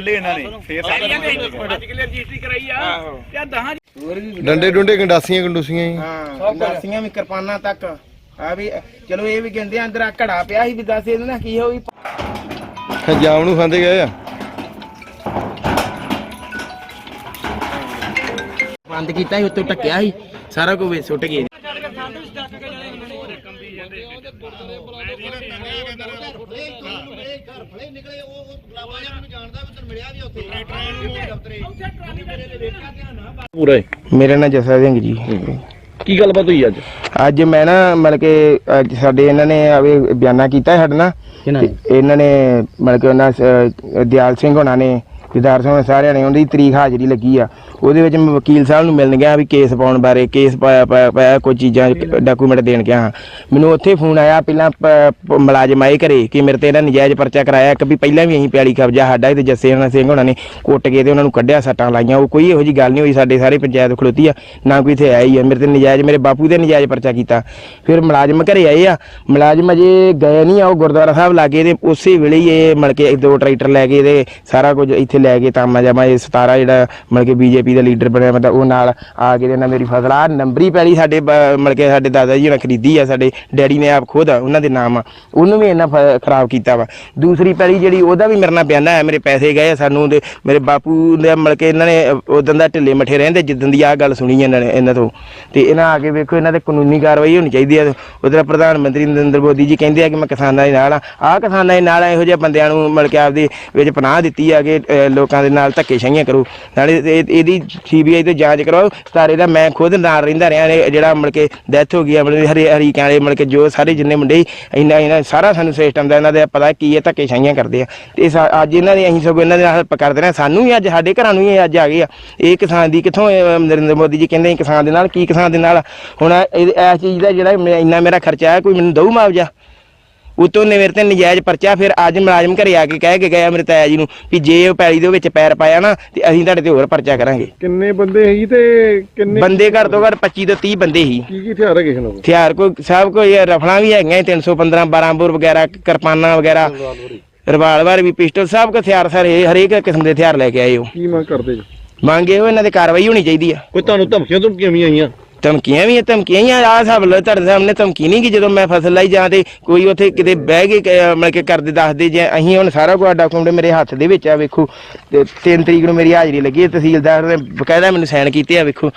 ਕਿੱਲੇ ਇਹਨਾਂ ਨੇ ਫੇਰ ਅੱਜ ਕਿਲੇ ਰਜਿਸਟਰੀ ਕਰਾਈ ਆ ਤੇ ਆ ਦਹਾਂ ਡੰਡੇ ਡੁੰਡੇ ਗੰਡਾਸੀਆਂ ਗੰਡੂਸੀਆਂ ਜੀ ਹਾਂ ਦਾਸੀਆਂ ਵੀ ਕਿਰਪਾਨਾਂ ਤੱਕ ਆ ਵੀ ਚਲੋ ਇਹ ਵੀ ਕਹਿੰਦੇ ਆ ਅੰਦਰ ਆ ਘੜਾ ਪਿਆ ਸੀ ਵੀ ਦੱਸ ਇਹਦੇ ਨਾਲ ਕੀ ਹੋਈ ਜਾਮ ਨੂੰ ਖਾਂਦੇ ਗਏ ਆ ਬੰਦ ਕੀਤਾ ਸੀ ਉੱਤੋਂ ਟੱਕਿਆ ਸੀ ਸਾਰਾ ਕੁਝ ਸੁੱਟ ਗਏ ਪੂਰਾ ਹੀ। ਮੇਰਾ ਨਾਮ ਜਸਾ ਸਿੰਘ ਜੀ। ਕੀ ਗੱਲਬਾਤ ਹੋਈ ਅੱਜ? ਅੱਜ ਮੈਂ ਨਾ ਮਤਲਬ ਕਿ ਅੱਜ ਸਾਡੇ ਇਹਨਾਂ ਨੇ ਆਵੇ ਬਿਆਨਾ ਕੀਤਾ ਸਾਡੇ ਨਾਲ। ਤੇ ਇਹਨਾਂ ਨੇ ਮਤਲਬ ਕਿ ਉਹਨਾਂ ਸ- ਦਿਆਲ ਸਿੰਘ ਹੋਣਾ ਨੇ ਵਿਦਾਰ ਸਿੰਘ ਹੋਣਾ ਸਾਰਿਆਂ ਨੇ ਉਹਦੀ ਤਰੀਕ ਹਾਜ਼ਰੀ ਲੱਗੀ ਆ। ਉਹਦੇ ਵਿੱਚ ਮੈਂ ਵਕੀਲ ਸਾਹਿਬ ਨੂੰ ਮਿਲਣ ਗਿਆ ਵੀ ਕੇਸ ਪਾਉਣ ਬਾਰੇ ਕੇਸ ਪਾਇਆ ਪਾਇਆ ਕੋਈ ਚੀਜ਼ਾਂ ਡਾਕੂਮੈਂਟ ਦੇਣ ਗਿਆ ਹਾਂ। ਮੈਨੂੰ ਉੱਥੇ ਫੋਨ ਆਇਆ ਪਹਿਲਾਂ ਮੁਲਾਜ਼ਮ ਆਏ ਘਰੇ ਕਿ ਮੇਰੇ ਤੇ ਇਹਨਾਂ ਨਜਾਇਜ਼ ਪਰਚਾ ਕਰਾਇਆ ਕਿ ਵੀ ਪਹਿਲਾਂ ਵੀ ਅਸੀਂ ਪਿਆਲੀ ਕਬਜ਼ਾ ਸਾਡਾ ਤੇ ਜੱਸੇ ਹੋਣਾ ਸਿੰਘ ਹੋਣਾ ਨੇ ਕੁੱਟ ਕੇ ਤੇ ਉਹਨਾਂ ਨੂੰ ਕੱਢਿਆ ਸੱਟਾਂ ਲਾਈਆਂ। ਉਹ ਕੋਈ ਇਹੋ ਜੀ ਗੱਲ ਨਹੀਂ ਹੋਈ ਸਾਡੇ ਸਾਰੇ ਪੰਚਾਇਤ ਖਲੋਤੀ ਆ ਨਾ ਕੋਈ ਇੱਥੇ ਹੀ ਆ। ਮੇਰੇ ਤੇ ਨਜਾਇਜ਼ ਮੇਰੇ ਬਾਪੂ ਦੇ ਨਜਾਇਜ਼ ਪਰਚਾ ਕੀਤਾ। ਫਿਰ ਮੁਲਾਜ਼ਮ ਘਰੇ ਆਏ ਆ। ਮੁਲਾਜ਼ਮ ਅਜੇ ਗਏ ਨਹੀਂ ਆ ਉਹ ਗੁਰਦੁਆਰਾ ਸਾਹਿਬ ਲਾਗੇ ਤੇ ਉਸੇ ਵੇਲੇ ਹੀ ਇਹ ਮਤਲਬ ਕਿ ਦੋ ਟਰੈਕਟਰ ਲੈ ਕੇ ਤੇ ਸਾਰਾ ਕੁਝ ਇੱਥੇ ਲੈ ਕੇ ਤਾਮਾ ਜਾਮਾ ਇਹ 17 ਜਿਹੜਾ ਮਤਲਬ ਕਿ ਬੀਜੇਪੀ ਦਾ ਲੀਡਰ ਬਣਿਆ ਮਤਲਬ ਉਹ ਨਾਲ ਆ ਕੇ ਇਹਨਾਂ ਮੇਰੀ ਫਸਲ ਆ ਨੰਬਰੀ ਪੈਲੀ ਸਾਡੇ ਬ- ਮਤਲਬ ਸਾਡੇ ਦਾਦਾ ਜੀ ਨੇ ਖਰੀਦੀ ਆ ਸਾਡੇ ਡੈਡੀ ਨੇ ਆਪ ਖੁਦ ਉਹਨਾਂ ਦੇ ਨਾਮ ਆ ਉਹਨੂੰ ਵੀ ਇਹਨਾਂ ਖਰਾਬ ਕੀਤਾ ਵਾ। ਦੂਸਰੀ ਪੈਲੀ ਜਿਹੜੀ ਉਹਦਾ ਵੀ ਮੇਰੇ ਨਾਲ ਬਿਆਨਾ ਹੈ ਮੇਰੇ ਪੈਸੇ ਗਏ ਸਾਨੂੰ ਤੇ ਮੇਰੇ ਬਾਪੂ ਦੇ ਮਤਲਬ ਕਿ ਇਹਨਾਂ ਨੇ ਉਦੋਂ ਦਾ ਢਿੱਲੇ ਮੱਠੇ ਰਹਿੰਦੇ ਜਿੱਦਣ ਦੀ ਆ ਗੱਲ ਸੁਣੀ ਇਹਨਾਂ ਨੇ ਇਹਨਾਂ ਤੋਂ। ਤੇ ਇਹਨਾਂ ਆ ਕੇ ਵੇਖੋ ਇਹਨਾਂ ਤੇ ਕਾਨੂੰਨੀ ਕਾਰਵਾਈ ਹੋਣੀ ਚਾਹੀਦੀ ਆ। ਉਧਰ ਪ੍ਰਧਾਨ ਮੰਤਰੀ ਨਰਿੰਦਰ ਮੋਦੀ ਜੀ ਕਹਿੰਦੇ ਆ ਕਿ ਮੈਂ ਕਿਸਾਨਾਂ ਦੇ ਨਾਲ ਆ। ਆ ਕਿਸਾਨਾਂ ਦੇ ਨਾਲ ਇਹੋ ਜਿਹੇ ਬੰਦਿਆਂ ਨੂੰ ਮਤਲਬ ਕਿ ਆਪਦੇ ਵਿੱਚ ਪਨਾਹ ਦਿੱਤੀ ਆ ਕਿ ਅ, ਲੋਕਾਂ ਦੇ ਨਾਲ ਧੱਕੇ ਸ਼ਾਹੀਆਂ ਕਰੋ। ਨਾਲੇ ਇਹਦੀ ਇਹਦੀ ਸੀਬੀਆਈ ਤੋਂ ਜਾਂਚ ਕਰਾਓ ਸਾਰੇ ਦਾ ਮੈਂ ਖੁਦ ਨਾਲ ਰਹਿੰਦਾ ਰਿਹਾ ਨੇ ਜਿਹੜਾ ਮਤਲਬ ਕਿ ਡੈਥ ਹੋ ਗਈ ਆ ਹਰੀ ਹਰੀ ਕਾਲੇ ਮਤਲਬ ਕਿ ਜੋ ਸਾਰੇ ਜਿੰਨੇ ਮੁੰਡੇ ਸੀ, ਇੰਨਾ ਇਹਨਾਂ ਸਾਰਾ ਸਾਨੂੰ ਸਿਸਟਮ ਦਾ ਇਹਨਾਂ ਦਾ ਪਤਾ ਕੀ ਹੈ ਧੱਕੇ ਸ਼ਾਹੀਆਂ ਕਰਦੇ ਆ। ਤੇ ਅੱਜ ਇਹਨਾਂ ਦੇ ਅਸੀਂ ਸਗੋਂ ਇਹਨਾਂ ਦੇ ਨਾਲ ਹੈਲਪ ਕਰਦੇ ਰਹੇ ਸਾਨੂੰ ਵੀ ਅੱਜ ਸਾਡੇ ਘਰਾਂ ਨੂੰ ਵੀ ਅੱਜ ਆ ਗਏ ਆ। ਇਹ ਕਿਸਾਨ ਦੀ ਕਿੱਥੋਂ ਨਰਿੰਦਰ ਮੋਦੀ ਜੀ ਕਹਿੰਦੇ ਕਿਸਾਨ ਦੇ ਨਾਲ ਕੀ ਕਿਸਾਨ ਦੇ ਨਾਲ? ਹੁਣ ਇਸ ਚੀਜ਼ ਦਾ ਜਿਹੜਾ ਮੈਂ- ਇੰਨਾ ਮੇਰਾ ਖਰਚਾ ਹੈ ਕੋਈ ਮੈਨੂੰ ਦਊ ਮੁਆਵਜ਼ਾ? ਉਤੋਂ ਨੇ ਮੇਰੇ ਤੇ ਨਜਾਇਜ਼ ਪਰਚਾ ਫਿਰ ਅੱਜ ਮੁਲਾਜ਼ਮ ਘਰੇ ਆ ਕੇ ਕਹਿ ਕੇ ਗਿਆ ਮੇਰੇ ਤਾਇਆ ਜੀ ਨੂੰ ਵੀ ਜੇ ਉਹ ਪੈਲੀ ਦੇ ਵਿੱਚ ਪੈਰ ਪਾਇਆ ਨਾ ਤੇ ਅਸੀਂ ਤੁਹਾਡੇ ਤੇ ਹੋਰ ਪਰਚਾ ਕਰਾਂਗੇ। ਕਿੰਨੇ ਬੰਦੇ ਸੀ ਤੇ ਕਿੰਨੇ ਬੰਦੇ ਘੱਟ ਤੋਂ ਘੱਟ 25 ਤੋਂ 30 ਬੰਦੇ ਸੀ। ਕੀ ਕੀ ਹਥਿਆਰ ਹੈਗੇ ਕੋਲ? ਹਥਿਆਰ ਕੋਈ ਸਭ ਕੋਈ ਇਹ ਰਫਲਾਂ ਵੀ ਹੈਗੀਆਂ 315 12 ਬੋਰ ਵਗੈਰਾ ਕਿਰਪਾਨਾਂ ਵਗੈਰਾ ਰਿਵਾਲਵਰ ਵੀ ਪਿਸਟਲ ਸਭ ਕੁ ਹਥਿਆਰ ਸਾਰੇ ਹਰੇਕ ਕਿਸਮ ਦੇ ਹਥਿਆਰ ਲੈ ਕੇ ਆਏ ਹੋ ਕੀ ਮੰਗ ਕਰਦੇ ਜੀ? ਮੰਗੇ ਹੋ ਇਹਨਾਂ ਦੇ ਕਾਰਵਾਈ ਹੋਣੀ ਚਾਹੀਦੀ ਆ। ਕੋਈ ਤੁਹਾਨੂੰ ਧਮਕੀਆਂ ਧਮਕੀਆਂ ਵੀ ਆਈਆਂ? ਧਮਕੀਆਂ ਵੀ ਧਮਕੀਆਂ ਹੀ ਆ ਆਹ ਹਿਸਾਬ ਲਓ ਤੁਹਾਡੇ ਸਾਹਮਣੇ ਧਮਕੀ ਨਹੀਂ ਕਿ ਜਦੋਂ ਮੈਂ ਫਸਲ ਲਾਈ ਜਾਂ ਤੇ ਕੋਈ ਉੱਥੇ ਕਿਤੇ ਬਹਿ ਕੇ ਕ- ਮਤਲਬ ਕਿ ਕਰਦੇ ਦੱਸਦੇ ਜੇ ਅਸੀਂ ਹੁਣ ਸਾਰਾ ਕੁਝ ਡਾਕੂਮੈਂਟ ਮੇਰੇ ਹੱਥ ਦੇ ਵਿੱਚ ਆ ਵੇਖੋ। ਤੇ 3 ਤਰੀਕ ਨੂੰ ਮੇਰੀ ਹਾਜ਼ਰੀ ਲੱਗੀ ਹੈ ਤਹਿਸੀਲਦਾਰ ਨੇ ਬਕਾਇਦਾ ਮੈਨੂੰ ਸਾਈਨ ਕੀਤੇ ਆ ਵੇਖੋ।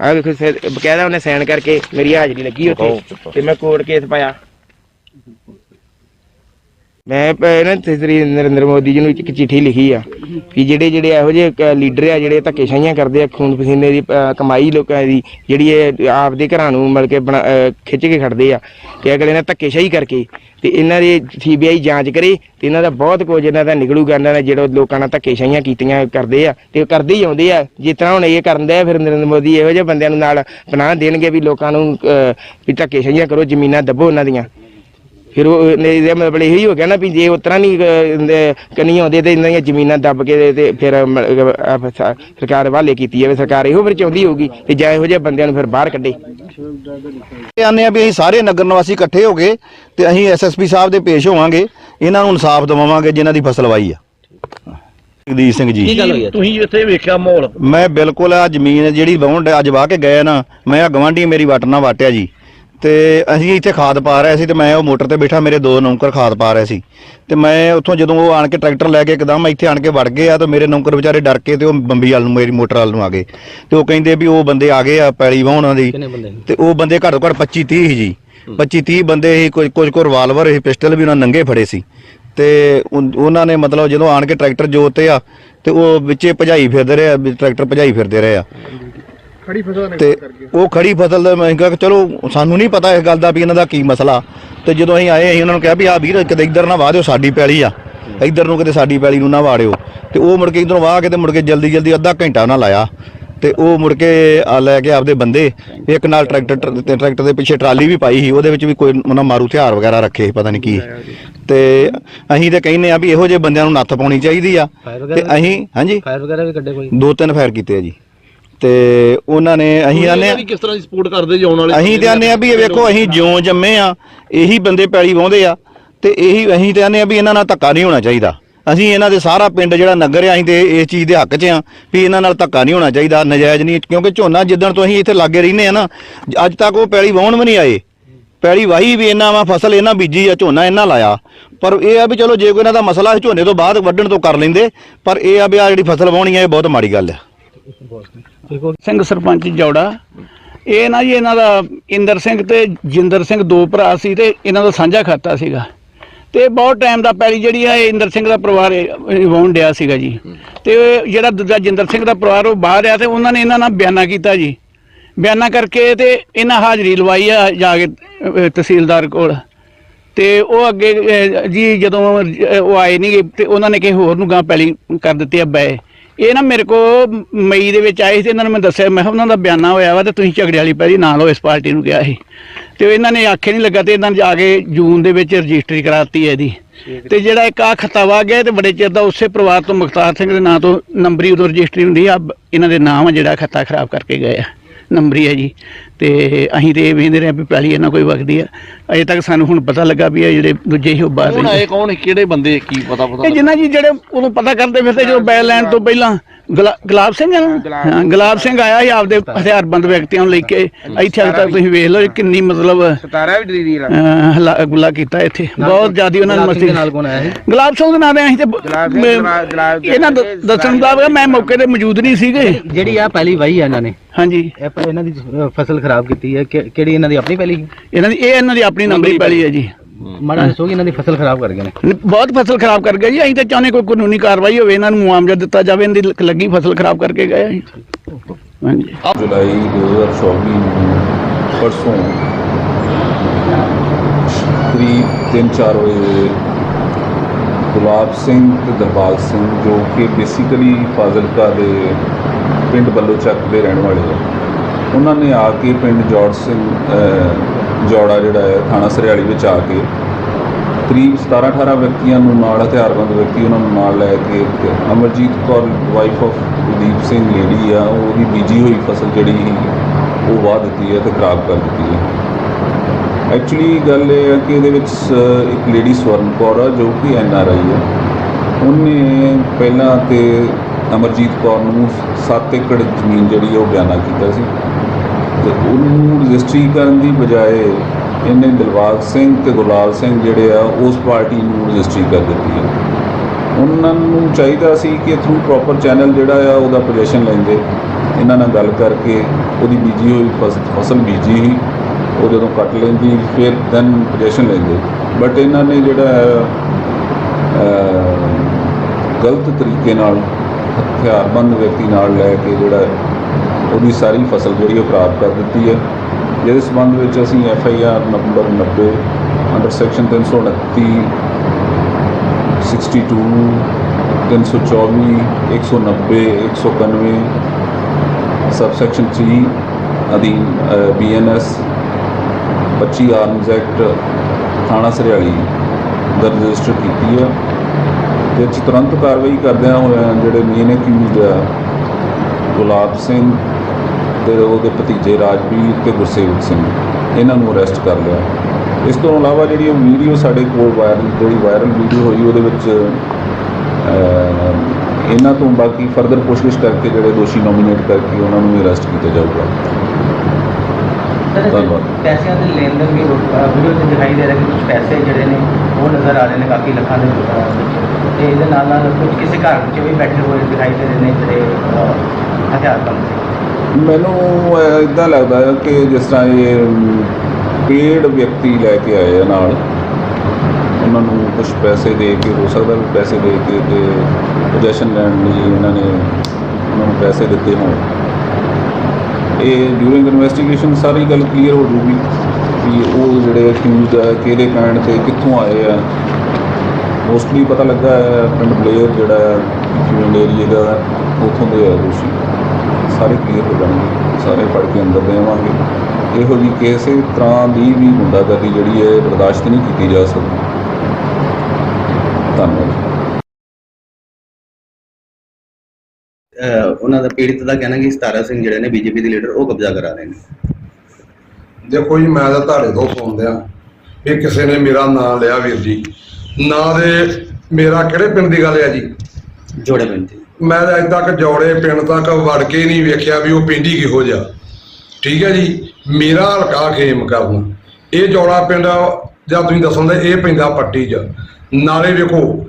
ਆ ਵੇਖੋ ਬਕਾਇਦਾ ਉਹਨੇ ਸਾਈਨ ਕਰਕੇ ਮੇਰੀ ਹਾਜ਼ਰੀ ਲੱਗੀ ਉੱਥੇ। ਤੇ ਮੈਂ ਕੋਰਟ ਕੇਸ ਪਾਇਆ। ਮੈਂ ਪ- ਨਾ ਤੇ ਸ੍ਰੀ ਨਰਿੰਦਰ ਮੋਦੀ ਜੀ ਨੂੰ ਇੱਕ ਚਿੱਠੀ ਲਿਖੀ ਆ ਕਿ ਜਿਹੜੇ ਜਿਹੜੇ ਇਹੋ ਜਿਹੇ ਕ- ਲੀਡਰ ਆ ਜਿਹੜੇ ਧੱਕੇਸ਼ਾਹੀਆਂ ਕਰਦੇ ਆ ਖੂਨ ਪਸੀਨੇ ਦੀ ਅ, ਕਮਾਈ ਲੋਕਾਂ ਦੀ ਜਿਹੜੀ ਇਹ ਆਪਦੇ ਘਰਾਂ ਨੂੰ ਮਿਲ ਕੇ ਬਣਾ- ਅ, ਖਿੱਚ ਕੇ ਖੜਦੇ ਆ ਕਿ ਅਗਲੇ ਨੇ ਧੱਕੇਸ਼ਾਹੀ ਕਰਕੇ ਤੇ ਇਹਨਾਂ ਦੀ ਸੀਬੀਆਈ ਜਾਂਚ ਕਰੇ ਤੇ ਇਹਨਾਂ ਦਾ ਬਹੁਤ ਕੁਝ ਇਹਨਾਂ ਦਾ ਨਿਕਲੂਗਾ ਇਹਨਾਂ ਨੇ ਜਿਹੜਾ ਲੋਕਾਂ ਨਾਲ ਧੱਕੇਸ਼ਾਹੀਆਂ ਕੀਤੀਆਂ ਕਰਦੇ ਆ ਤੇ ਉਹ ਕਰਦੇ ਹੀ ਆਉਂਦੇ ਆ ਜਿਸ ਤਰ੍ਹਾਂ ਹੁਣ ਇਹ ਕਰਨ ਦੇ ਆ ਫਿਰ ਨਰਿੰਦਰ ਮੋਦੀ ਇਹੋ ਜਿਹੇ ਬੰਦਿਆਂ ਨੂੰ ਨਾਲ ਪਨਾਹ ਦੇਣਗੇ ਵੀ ਲੋਕਾਂ ਨੂੰ ਅ, ਵੀ ਧੱਕੇਸ਼ਾਹੀਆਂ ਕਰੋ ਜ਼ਮੀਨਾਂ ਦੱਬੋ ਉਹਨਾਂ ਦੀਆਂ। ਫਿਰ ਉਹ ਨੇ ਇਹਦਾ ਮਤਲਬ ਇਹੀ ਹੋ ਗਿਆ ਨਾ ਵੀ ਜੇ ਉਤਰਾ ਨਹੀਂ ਕੰਨੀ ਆਉਂਦੇ ਤੇ ਇਹਨਾਂ ਦੀਆਂ ਜ਼ਮੀਨਾਂ ਦੱਬ ਕੇ ਤੇ- ਫਿਰ ਸਰਕਾਰ ਵਾਲੇ ਕੀਤੀ ਜਾਵੇ ਸਰਕਾਰ ਇਹੋ ਫਿਰ ਚਾਹੁੰਦੀ ਹੋਊਗੀ ਤੇ ਜਾਂ ਇਹੋ ਜਿਹੇ ਬੰਦਿਆਂ ਨੂੰ ਫਿਰ ਬਾਹਰ ਕੱਢੇ। ਆਨੇ ਆ ਵੀ ਅਸੀਂ ਸਾਰੇ ਨਗਰ ਨਿਵਾਸੀ ਇਕੱਠੇ ਹੋ ਗਏ ਤੇ ਅਸੀਂ ਐਸਐਸਪੀ ਸਾਹਿਬ ਦੇ ਪੇਸ਼ ਹੋਵਾਂਗੇ। ਇਹਨਾਂ ਨੂੰ ਇਨਸਾਫ ਦਿਵਾਵਾਂਗੇ ਜਿਨ੍ਹਾਂ ਦੀ ਫਸਲ ਵਾਈ ਆ। ਜਗਦੀਸ਼ ਸਿੰਘ ਜੀ। ਤੁਸੀਂ ਇੱਥੇ ਵੇਖਿਆ ਮਾਹੌਲ? ਮੈਂ ਬਿਲਕੁਲ ਆ ਜ਼ਮੀਨ ਜਿਹੜੀ ਵਾਹੁਣ ਅੱਜ ਵਾਹ ਕੇ ਗਏ ਨਾ ਮੈਂ ਆ ਗਵਾਂਢੀ ਮੇਰੀ ਵੱਟ ਨਾਲ ਵਾਟਿਆ ਜੀ। ਤੇ ਅਸੀਂ ਇੱਥੇ ਖਾਦ ਪਾ ਰਹੇ ਸੀ ਤੇ ਮੈਂ ਉਹ ਮੋਟਰ ਤੇ ਬੈਠਾ ਮੇਰੇ ਦੋ ਨੌਕਰ ਖਾਦ ਪਾ ਰਹੇ ਸੀ। ਤੇ ਮੈਂ ਉੱਥੋਂ ਜਦੋਂ ਉਹ ਆਣ ਕੇ ਟਰੈਕਟਰ ਲੈ ਕੇ ਇੱਕਦਮ ਇੱਥੇ ਆਣ ਕੇ ਵੜ ਗਏ ਆ ਤੇ ਮੇਰੇ ਨੌਕਰ ਵਿਚਾਰੇ ਡਰ ਕੇ ਤੇ ਉਹ ਬੰਬੀ ਵੱਲ ਨੂੰ ਮੇਰੀ ਮੋਟਰ ਵੱਲ ਨੂੰ ਆ ਗਏ। ਤੇ ਉਹ ਕਹਿੰਦੇ ਵੀ ਉਹ ਬੰਦੇ ਆ ਗਏ ਆ ਪੈਲੀ ਵਾਹੁਣ ਦੀ। ਤੇ ਉਹ ਬੰਦੇ ਘੱਟੋ ਘੱਟ 25 30 ਸੀ ਜੀ। 25 30 ਬੰਦੇ ਸੀ ਕੁਝ ਕੁਝ ਕੋ ਰਿਵਾਲਵਰ ਸੀ ਪਿਸਟਲ ਵੀ ਉਹਨਾਂ ਨੰਗੇ ਫੜੇ ਸੀ। ਤੇ ਉਹਨਾਂ ਨੇ ਮਤਲਬ ਜਦੋਂ ਆਣ ਕੇ ਟਰੈਕਟਰ ਜੋਤੇ ਆ ਤੇ ਉਹ ਵਿੱਚੇ ਭਜਾਈ ਫਿਰਦੇ ਰਹੇ ਆ ਟਰੈਕਟਰ ਭਜਾਈ ਫਿਰਦੇ ਰਹੇ ਆ। ਖੜੀ ਫਸਲ ਨੇ ਤੇ ਉਹ ਖੜੀ ਫਸਲ ਦਾ ਮੈਂ ਕਿਹਾ ਕਿ ਚਲੋ ਸਾਨੂੰ ਨਹੀਂ ਪਤਾ ਇਸ ਗੱਲ ਦਾ ਵੀ ਇਹਨਾਂ ਦਾ ਕੀ ਮਸਲਾ। ਤੇ ਜਦੋਂ ਅਸੀਂ ਆਏ ਅਸੀਂ ਉਹਨਾਂ ਨੂੰ ਕਿਹਾ ਵੀ ਆ ਵੀਰ ਕਿਤੇ ਇੱਧਰ ਨਾ ਵਾਹ ਦਿਓ ਸਾਡੀ ਪੈਲੀ ਆ। ਇੱਧਰ ਨੂੰ ਕਿਤੇ ਸਾਡੀ ਪੈਲੀ ਨੂੰ ਨਾ ਵਾੜਿਓ। ਤੇ ਉਹ ਮੁੜ ਕੇ ਇੱਧਰੋਂ ਵਾਹ ਕੇ ਤੇ ਮੁੜ ਕੇ ਜਲਦੀ ਜਲਦੀ ਅੱਧਾ ਘੰਟਾ ਉਹਨਾਂ ਲਾਇਆ। ਤੇ ਉਹ ਮੁੜ ਕੇ ਆ ਲੈ ਕੇ ਆਪਦੇ ਬੰਦੇ ਇੱਕ ਨਾਲ ਟਰੈਕਟਰ ਟਰ- ਤੇ ਟਰੈਕਟਰ ਦੇ ਪਿੱਛੇ ਟਰਾਲੀ ਵੀ ਪਾਈ ਸੀ ਉਹਦੇ ਵਿੱਚ ਵੀ ਕੋਈ ਉਹਨਾਂ ਮਾਰੂ ਹਥਿਆਰ ਵਗੈਰਾ ਰੱਖੇ ਪਤਾ ਨਹੀਂ ਕੀ। ਤੇ ਅਸੀਂ ਤੇ ਕਹਿੰਨੇ ਆ ਵੀ ਇਹੋ ਜਿਹੇ ਬੰਦਿਆਂ ਨੂੰ ਨੱਥ ਪਾਉਣੀ ਚਾਹੀਦੀ ਆ। ਤੇ ਅਸੀਂ ਹਾਂਜੀ? ਫਾਇਰ ਵਗੈਰਾ ਵੀ ਕੱਢੇ ਕੋਈ? ਦੋ ਤਿੰਨ ਫਾਇਰ ਕੀਤੇ ਆ ਜੀ। ਤੇ ਉਹਨਾਂ ਨੇ ਅਸੀਂ ਆਨੇ ਆ ਕਿਸ ਤਰ੍ਹਾਂ ਦੀ ਸਪੋਰਟ ਕਰਦੇ ਜੀ ਆਉਣ ਵਾਲੇ ਅਸੀਂ ਤੇ ਆਨੇ ਆ ਵੀ ਇਹ ਵੇਖੋ ਅਸੀਂ ਜਿਉਂ ਜੰਮੇ ਆ ਇਹੀ ਬੰਦੇ ਪੈਲੀ ਵਾਹੁੰਦੇ ਆ ਤੇ ਇਹੀ ਅਸੀਂ ਤੇ ਕਹਿੰਦੇ ਆ ਵੀ ਇਹਨਾਂ ਨਾਲ ਧੱਕਾ ਨਹੀਂ ਹੋਣਾ ਚਾਹੀਦਾ। ਅਸੀਂ ਇਹਨਾਂ ਦੇ ਸਾਰਾ ਪਿੰਡ ਜਿਹੜਾ ਨਗਰ ਆ ਅਸੀਂ ਤੇ ਇਸ ਚੀਜ਼ ਦੇ ਹੱਕ 'ਚ ਆ ਵੀ ਇਹਨਾਂ ਨਾਲ ਧੱਕਾ ਨਹੀਂ ਹੋਣਾ ਚਾਹੀਦਾ ਨਜਾਇਜ਼ ਨਹੀਂ ਕਿਉਂਕਿ ਝੋਨਾ ਜਿੱਦਣ ਤੋਂ ਅਸੀਂ ਇੱਥੇ ਲਾਗੇ ਰਹਿੰਦੇ ਆ ਨਾ ਅੱਜ ਤੱਕ ਉਹ ਪੈਲੀ ਵਾਹੁਣ ਵੀ ਨਹੀਂ ਆਏ। ਪੈਲੀ ਵਾਹੀ ਵੀ ਇਹਨਾਂ ਵਾ ਫਸਲ ਇਹਨਾਂ ਬੀਜੀ ਆ ਝੋਨਾ ਇਹਨਾਂ ਲਾਇਆ। ਪਰ ਇਹ ਆ ਵੀ ਚਲੋ ਜੇ ਕੋਈ ਇਹਨਾਂ ਦਾ ਮਸਲਾ ਹੈ ਝੋਨੇ ਤੋਂ ਬਾਅਦ ਵੱਢਣ ਤੋਂ ਕਰ ਲੈਂਦੇ ਪਰ ਇਹ ਆ ਵੀ ਆ ਜਿਹੜੀ ਫਸਲ ਵਾਹੁਣੀ ਆ ਇਹ ਬਹੁਤ ਮਾੜੀ ਗੱਲ ਆ। ਸਿੰਘ ਸਰਪੰਚ ਜੌੜਾ। ਇਹ ਨਾ ਜੀ ਇਹਨਾਂ ਦਾ ਇੰਦਰ ਸਿੰਘ ਤੇ ਜਿੰਦਰ ਸਿੰਘ ਦੋ ਭਰਾ ਸੀ ਤੇ ਇਹਨਾਂ ਦਾ ਸਾਂਝਾ ਖਾਤਾ ਸੀਗਾ। ਤੇ ਬਹੁਤ ਟਾਈਮ ਦਾ ਪੈਲੀ ਜਿਹੜੀ ਆ, ਇਹ ਇੰਦਰ ਸਿੰਘ ਦਾ ਪਰਿਵਾਰ ਵਾਉਣ ਡਿਆ ਸੀਗਾ ਜੀ। ਤੇ ਜਿਹੜਾ ਦੂਜਾ ਜਿੰਦਰ ਸਿੰਘ ਦਾ ਪਰਿਵਾਰ, ਉਹ ਬਾਹਰ ਆ ਤੇ ਉਹਨਾਂ ਨੇ ਇਹਨਾਂ ਨਾਲ ਬਿਆਨਾ ਕੀਤਾ ਜੀ। ਬਿਆਨਾ ਕਰਕੇ ਤੇ ਇਹਨਾਂ ਹਾਜ਼ਰੀ ਲਵਾਈ ਆ ਜਾ ਕੇ ਤਹਿਸੀਲਦਾਰ ਕੋਲ। ਤੇ ਉਹ ਅੱਗੇ ਜੀ ਜਦੋਂ ਉਹ ਆਏ ਨਹੀਂ ਤੇ ਉਹਨਾਂ ਨੇ ਕਿਸੇ ਹੋਰ ਨੂੰ ਗਾਂ ਪੈਲੀ ਕਰ ਦਿੱਤੀ ਆ ਬੈ। ਇਹ ਨਾ ਮੇਰੇ ਕੋ ਮਈ ਦੇ ਵਿੱਚ ਆਏ ਸੀ ਇਹਨਾਂ ਨੇ ਮੈਨੂੰ ਦੱਸਿਆ ਮੈਂ ਕਿਹਾ ਉਹਨਾਂ ਦਾ ਬਿਆਨਾ ਹੋਇਆ ਵਾ ਤੇ ਤੁਸੀਂ ਝਗੜੇ ਵਾਲੀ ਪੈਲੀ ਨਾ ਲਓ ਇਸ ਪਾਰਟੀ ਨੂੰ ਕਿਹਾ ਸੀ। ਤੇ ਇਹਨਾਂ ਨੇ ਆਖੇ ਨਹੀਂ ਲੱਗਾ ਤੇ ਇਹਨਾਂ ਨੇ ਜਾ ਕੇ ਜੂਨ ਦੇ ਵਿੱਚ ਰਜਿਸਟਰੀ ਕਰਾਤੀ ਹੈ ਇਹਦੀ। ਤੇ ਜਿਹੜਾ ਇੱਕ ਆ ਖੱਤਾ ਵਾ ਗਿਆ ਤੇ ਬੜੇ ਚਿਰ ਦਾ ਉਸੇ ਪਰਿਵਾਰ ਤੋਂ ਮੁਖਤਾਰ ਸਿੰਘ ਦੇ ਨਾਂ ਤੋਂ ਨੰਬਰੀ ਉਦੋਂ ਰਜਿਸਟਰੀ ਹੁੰਦੀ ਆ ਇਹਨਾਂ ਦੇ ਨਾਮ ਆ ਜਿਹੜਾ ਖੱਤਾ ਖਰਾਬ ਕਰਕੇ ਗਏ ਆ। ਨੰਬਰੀ ਹੈ ਜੀ। ਤੇ ਅਸੀਂ ਤੇ ਇਹ ਵੇਖਦੇ ਰਹੇ ਵੀ ਪਹਿਲੀ ਇਹਨਾਂ ਕੋਈ ਵਗਦੀ ਆ। ਅਜੇ ਤੱਕ ਸਾਨੂੰ ਹੁਣ ਪਤਾ ਲੱਗਾ ਵੀ ਇਹ ਜਿਹੜੇ ਦੂਜੇ ਹੀ ਉਹ ਬਾਹਰ ਕੌਣ ਆਏ ਕੌਣ ਕਿਹੜੇ ਬੰਦੇ ਕੀ ਪਤਾ ਪਤਾ ਇਹ ਜਿੰਨਾ ਜੀ ਜਿਹੜੇ ਉਦੋਂ ਪਤਾ ਕਰਦੇ ਫਿਰਦੇ ਜਦੋਂ ਬੈਲ ਲੈਣ ਤੋਂ ਪਹਿਲਾਂ ਗੁਲਾ- ਗੁਲਾਬ ਸਿੰਘ ਹੈ ਨਾ? ਹਾਂ ਗੁਲਾਬ ਸਿੰਘ ਆਇਆ ਸੀ ਆਪਦੇ ਹਥਿਆਰਬੰਦ ਵਿਅਕਤੀਆਂ ਨੂੰ ਲੈ ਕੇ। ਇੱਥੇ ਤੱਕ ਤੁਸੀਂ ਵੇਖ ਲਓ ਇਹ ਕਿੰਨੀ ਮਤਲਬ 17 ਵੀ ਦੀ ਦੀ ਅਹ, ਹਲਾ- ਗੁੱਲਾ ਕੀਤਾ ਇੱਥੇ। ਬਹੁਤ ਜ਼ਿਆਦਾ ਉਹਨਾਂ ਨੇ ਮਸਤੀ ਨਾਲ ਕੋਣ ਆਇਆ ਗੁਲਾਬ ਸਿੰਘ ਦੇ ਨਾਂ ਦੇ ਅਸੀਂ ਤੇ ਗੁਲਾਬ ਸਿੰਘ, ਮੈਂ- ਗੁਲਾਬ- ਗੁਲਾਬ ਸਿੰਘ ਇਹਨਾਂ ਦ- ਦੱਸਣ ਦਾ ਮੈਂ ਮੌਕੇ ਤੇ ਮੌਜੂਦ ਨਹੀਂ ਸੀਗੇ। ਜਿਹੜੀ ਆ ਪਹਿਲੀ ਵਾਹੀ ਆ ਇਹਨਾਂ ਨੇ। ਹਾਂਜੀ। ਇਹ ਪ- ਇਹਨਾਂ ਦੀ ਫਸਲ ਖਰਾਬ ਕੀਤੀ ਹੈ? ਕਿ- ਕਿਹੜੀ ਇਹਨਾਂ ਦੀ ਆਪਣੀ ਪਹਿਲੀ? ਇਹਨਾਂ ਦੀ ਇਹ ਇਹਨਾਂ ਦੀ ਆਪਣੀ ਨੰਬਰੀ ਪੈਲੀ ਹੈ ਜੀ। ਮਾੜਾ ਦੱਸੋ ਕਿ ਇਹਨਾਂ ਦੀ ਫਸਲ ਖਰਾਬ ਕਰ ਗਏ ਨੇ। ਬਹੁਤ ਫਸਲ ਖਰਾਬ ਕਰ ਗਏ ਜੀ। ਅਸੀਂ ਤਾਂ ਚਾਹੁੰਦੇ ਕੋਈ ਕਾਨੂੰਨੀ ਕਾਰਵਾਈ ਹੋਵੇ ਇਹਨਾਂ ਨੂੰ ਮੁਆਵਜ਼ਾ ਦਿੱਤਾ ਜਾਵੇ ਇਹਨਾਂ ਦੀ ਲ- ਲੱਗੀ ਫਸਲ ਖਰਾਬ ਕਰਕੇ ਗਏ ਅਸੀਂ। ਹਾਂਜੀ। ਜੁਲਾਈ 2024 ਨੂੰ ਪਰਸੋਂ ਕਰੀਬ 3-4 ਵਜੇ ਗੁਲਾਬ ਸਿੰਘ ਤੇ ਦਰਬਾਗ ਸਿੰਘ ਜੋ ਕਿ ਬੇਸਿਕਲੀ ਫਾਜ਼ਿਲਕਾ ਦੇ ਪਿੰਡ ਬੱਲੋਚੱਕ ਦੇ ਰਹਿਣ ਵਾਲੇ ਆ। ਉਹਨਾਂ ਨੇ ਆ ਕੇ ਪਿੰਡ ਜੋੜ ਸਿੰਘ ਜੋੜਾ ਜਿਹੜਾ ਹੈ, ਥਾਣਾ ਸਰਿਆਲੀ ਵਿੱਚ ਆ ਕੇ ਕਰੀਬ 17-18 ਵਿਅਕਤੀਆਂ ਨੂੰ ਨਾਲ, ਹਥਿਆਰਬੰਦ ਵਿਅਕਤੀ ਉਹਨਾਂ ਨੂੰ ਨਾਲ ਲੈ ਕੇ ਇੱਕ Amarjit Kaur wife of Kuldeep Singh lady ਆ, ਉਹਦੀ ਬੀਜੀ ਹੋਈ ਫਸਲ ਜਿਹੜੀ ਉਹ ਵਾਹ ਦਿੱਤੀ ਹੈ ਤੇ ਖਰਾਬ ਕਰ ਦਿੱਤੀ ਹੈ। ਐਕਚੁਅਲੀ ਗੱਲ ਇਹ ਹੈ ਕਿ ਇਹਦੇ ਵਿੱਚ ਸ- ਇੱਕ ਲੇਡੀ ਸਵਰਨ ਕੌਰ ਆ, ਜੋ ਕਿ ਐਨ ਆਰ ਆਈ ਆ। ਉਹਨੇ ਪਹਿਲਾਂ ਤੇ ਅਮਰਜੀਤ ਕੌਰ ਨੂੰ 7 ਏਕੜ ਜ਼ਮੀਨ ਜਿਹੜੀ ਹੈ ਉਹ ਬਿਆਨਾ ਕੀਤਾ ਸੀ। ਤੇ ਉਹਨੂੰ ਰਜਿਸਟਰੀ ਕਰਨ ਦੀ ਬਜਾਏ ਇਹਨੇ ਦਿਲਬਾਗ ਸਿੰਘ ਤੇ ਗੁਲਾਬ ਸਿੰਘ ਜਿਹੜੇ ਆ, ਉਸ ਪਾਰਟੀ ਨੂੰ ਰਜਿਸਟਰੀ ਕਰ ਦਿੱਤੀ ਹੈ। ਉਹਨਾਂ ਨੂੰ ਚਾਹੀਦਾ ਸੀ ਕਿ ਥਰੂ ਪ੍ਰੋਪਰ ਚੈਨਲ ਜਿਹੜਾ ਆ, ਉਹਦਾ ਪੋਜੀਸ਼ਨ ਲੈਂਦੇ। ਇਹਨਾਂ ਨਾਲ ਗੱਲ ਕਰਕੇ ਉਹਦੀ ਬੀਜੀ ਹੋਈ ਫਸ- ਫਸਲ ਬੀਜੀ ਹੀ ਉਹ ਜਦੋਂ ਕੱਟ ਲੈਂਦੀ, ਫਿਰ ਦੈਨ ਪੋਜੀਸ਼ਨ ਲੈਂਦੇ। ਬਟ ਇਹਨਾਂ ਨੇ ਜਿਹੜਾ ਗਲਤ ਤਰੀਕੇ ਨਾਲ, ਹਥਿਆਰਬੰਦ ਵਿਅਕਤੀ ਨਾਲ ਲੈ ਕੇ ਜਿਹੜਾ ਉਹਦੀ ਸਾਰੀ ਫਸਲ ਜਿਹੜੀ ਉਹ ਖਰਾਬ ਕਰ ਦਿੱਤੀ ਹੈ। ਜਿਹਦੇ ਸਬੰਧ ਵਿੱਚ ਅਸੀਂ F I R number 90 under section 329 62 324 190 191 subsection 3 ਅਧੀਨ ਬੀਐਨਐਸ 25 ਆਰਮਜ਼ ਐਕਟ ਥਾਣਾ ਸਰਿਆਲੀ ਦਰਜ ਰਜਿਸਟਰ ਕੀਤੀ ਹੈ। ਤੇ 'ਚ ਤੁਰੰਤ ਕਾਰਵਾਈ ਕਰਦਿਆਂ ਹੋਇਆਂ ਜਿਹੜੇ ਮੇਨ ਅਕਿਊਜ਼ਡ ਆ, ਗੁਲਾਬ ਸਿੰਘ ਤੇ ਉਹਦੇ ਭਤੀਜੇ ਰਾਜਵੀਰ ਤੇ ਗੁਰਸੇਵਕ ਸਿੰਘ ਇਹਨਾਂ ਨੂੰ ਅਰੈਸਟ ਕਰ ਲਿਆ। ਇਸ ਤੋਂ ਇਲਾਵਾ ਜਿਹੜੀ ਉਹ ਵੀਡੀਓ ਸਾਡੇ ਕੋਲ ਵਾਇਰਲ ਜਿਹੜੀ ਵਾਇਰਲ ਵੀਡੀਓ ਹੋਈ ਉਹਦੇ ਵਿੱਚ ਇਹਨਾਂ ਤੋਂ ਬਾਕੀ ਫਰਦਰ ਪੁੱਛਗਿੱਛ ਕਰਕੇ ਜਿਹੜੇ ਦੋਸ਼ੀ ਨੋਮੀਨੇਟ ਕਰਕੇ ਉਹਨਾਂ ਨੂੰ ਅਰੈਸਟ ਕੀਤਾ ਜਾਊਗਾ। ਧੰਨਵਾਦ। ਪੈਸਿਆਂ ਦੇ ਲੈਣ ਦੇਣ ਵੀ ਵੀਡੀਓ 'ਚ ਦਿਖਾਈ ਦੇ ਰਿਹਾ ਕਿ ਕੁਝ ਪੈਸੇ ਜਿਹੜੇ ਨੇ ਉਹ ਨਜ਼ਰ ਆ ਰਹੇ ਨੇ ਕਾਫੀ ਲੱਖਾਂ ਦੇ ਤੇ ਇਹਦੇ ਨਾਲ ਨਾਲ ਕੁਝ ਕਿਸੇ ਘਰ ਵਿੱਚ ਵੀ ਬੈਠੇ ਹੋਏ ਦਿਖਾਈ ਦੇ ਰਹੇ ਨੇ ਜਿਹੜੇ ਹਥਿਆਰਬੰਦ ਮੈਨੂੰ ਇਦਾਂ ਲੱਗਦਾ ਹੈ ਕਿ ਜਿਸ ਤਰ੍ਹਾਂ ਇਹ ਪੇਡ ਵਿਅਕਤੀ ਲੈ ਕੇ ਆਏ ਆ ਨਾਲ। ਉਹਨਾਂ ਨੂੰ ਕੁਝ ਪੈਸੇ ਦੇ ਕੇ ਹੋ ਸਕਦਾ ਵੀ ਪੈਸੇ ਦੇ ਕੇ ਤੇ ਪੋਜੀਸ਼ਨ ਲੈਣ ਲਈ ਇਹਨਾਂ ਨੇ ਉਹਨਾਂ ਨੂੰ ਪੈਸੇ ਦਿੱਤੇ ਹੋਣ। ਇਹ ਡਿਊਰਿੰਗ ਇਨਵੈਸਟੀਗੇਸ਼ਨ ਸਾਰੀ ਗੱਲ ਕਲੀਅਰ ਹੋ ਜੂਗੀ ਵੀ ਉਹ ਜਿਹੜੇ ਅਕਿਊਜ਼ਡ ਆ ਕਿਹਦੇ ਕਾਂਡ ਤੇ ਕਿੱਥੋਂ ਆਏ ਆ। ਮੋਸਟਲੀ ਪਤਾ ਲੱਗਾ ਹੈ ਪਿੰਡ ਬਲੇਅਰ ਜਿਹੜਾ ਹੈ ਪਿੰਡ ਏਰੀਏ ਦਾ ਹੈ, ਉੱਥੋਂ ਦੇ ਆ ਦੋਸ਼ੀ ਸਾਰੇ ਕਲੀਅਰ ਹੋ ਜਾਣਗੇ ਸਾਰੇ ਪੜ੍ਹ ਕੇ ਅੰਦਰ ਦੇਵਾਂਗੇ ਇਹੋ ਜਿਹੀ ਕਿਸੇ ਤਰ੍ਹਾਂ ਦੀ ਵੀ ਗੁੰਡਾਗਰਦੀ ਜਿਹੜੀ ਹੈ ਬਰਦਾਸ਼ਤ ਨਹੀਂ ਕੀਤੀ ਜਾ ਸਕਦੀ। ਧੰਨਵਾਦ। ਉਹਨਾਂ ਦਾ ਪੀੜਤ ਦਾ ਕਹਿਣਾ ਕਿ ਸਤਾਰਾ ਸਿੰਘ ਜਿਹੜੇ ਨੇ ਬੀਜੇਪੀ ਦੇ ਲੀਡਰ ਉਹ ਕਬਜ਼ਾ ਕਰਾ ਰਹੇ ਨੇ। ਦੇਖੋ ਜੀ ਮੈਂ ਤਾਂ ਤੁਹਾਡੇ ਤੋਂ ਸੁਣਦਿਆਂ ਵੀ ਕਿਸੇ ਨੇ ਮੇਰਾ ਨਾਂ ਲਿਆ ਵੀਰ ਜੀ। ਨਾਂ ਦੇ ਮੇਰਾ ਕਿਹੜੇ ਪਿੰਡ ਦੀ ਗੱਲ ਹੈ ਜੀ? ਜੋੜੇ ਪਿੰਡ ਦੇ। ਮੈਂ ਤਾਂ ਅੱਜ ਤੱਕ ਜੋੜੇ ਪਿੰਡ ਤੱਕ ਵੜ ਕੇ ਨਹੀਂ ਵੇਖਿਆ ਵੀ ਉਹ ਪਿੰਡੀ ਕਿਹੋ ਜਿਹਾ। ਠੀਕ ਹੈ ਜੀ? ਮੇਰਾ ਹਲਕਾ ਖੇਮ ਕਰਨਾ। ਇਹ ਜੋੜਾ ਪਿੰਡ ਜਾਂ ਤੁਸੀਂ ਦੱਸਣ ਦਾ ਇਹ ਪੈਂਦਾ ਪੱਟੀ 'ਚ। ਨਾਲੇ ਵੇਖੋ,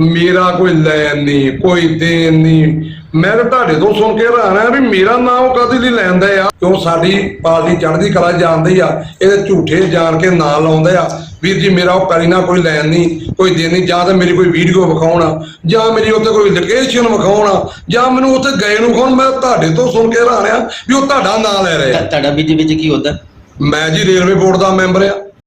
ਮੇਰਾ ਕੋਈ ਲੈਣ ਨਹੀਂ, ਕੋਈ ਦੇਣ ਨਹੀਂ। ਮੈਂ ਤਾਂ ਤੁਹਾਡੇ ਤੋਂ ਸੁਣ ਕੇ ਹੈਰਾਨ ਆ ਵੀ ਮੇਰਾ ਨਾਂ ਉਹ ਕਦੇ ਲਈ ਲੈਂਦਾ ਆ? ਕਿਉਂ ਸਾਡੀ ਪਾਰਟੀ ਚੜ੍ਹਦੀ ਕਲਾ ਜਾਣਦੀ ਆ, ਇਹਦੇ ਝੂਠੇ ਜਾਣ ਕੇ ਨਾਂ ਲਾਉਂਦੇ ਆ। ਵੀਰ ਜੀ ਮੇਰਾ ਉਹ ਪੈਰੀ ਨਾਲ ਕੋਈ ਲੈਣ ਨਹੀਂ ਕੋਈ ਦੇਣ ਨਹੀਂ ਜਾਂ ਤਾਂ ਮੇਰੀ ਕੋਈ ਵੀਡੀਓ ਵਿਖਾਉਣਾ ਜਾਂ ਮੇਰੀ ਉੱਤੇ ਕੋਈ ਲੋਕੇਸ਼ਨ ਵਿਖਾਉਣਾ ਜਾਂ ਮੈਨੂੰ ਉੱਥੇ ਗਏ ਨੂੰ ਵਿਖਾਉਣ ਮੈਂ ਤੁਹਾਡੇ ਤੋਂ ਸੁਣ ਕੇ ਹੈਰਾਨ ਆ ਵੀ ਉਹ ਤੁਹਾਡਾ ਨਾਂ ਲੈ ਰਹੇ। ਆ ਤੁਹਾਡਾ ਬੀਜੇਪੀ ਚ ਕੀ ਹੁੰਦਾ ਮੈਂ ਜੀ ਰੇਲਵੇ ਬੋਰਡ ਦਾ ਮੈਂਬਰ ਆ।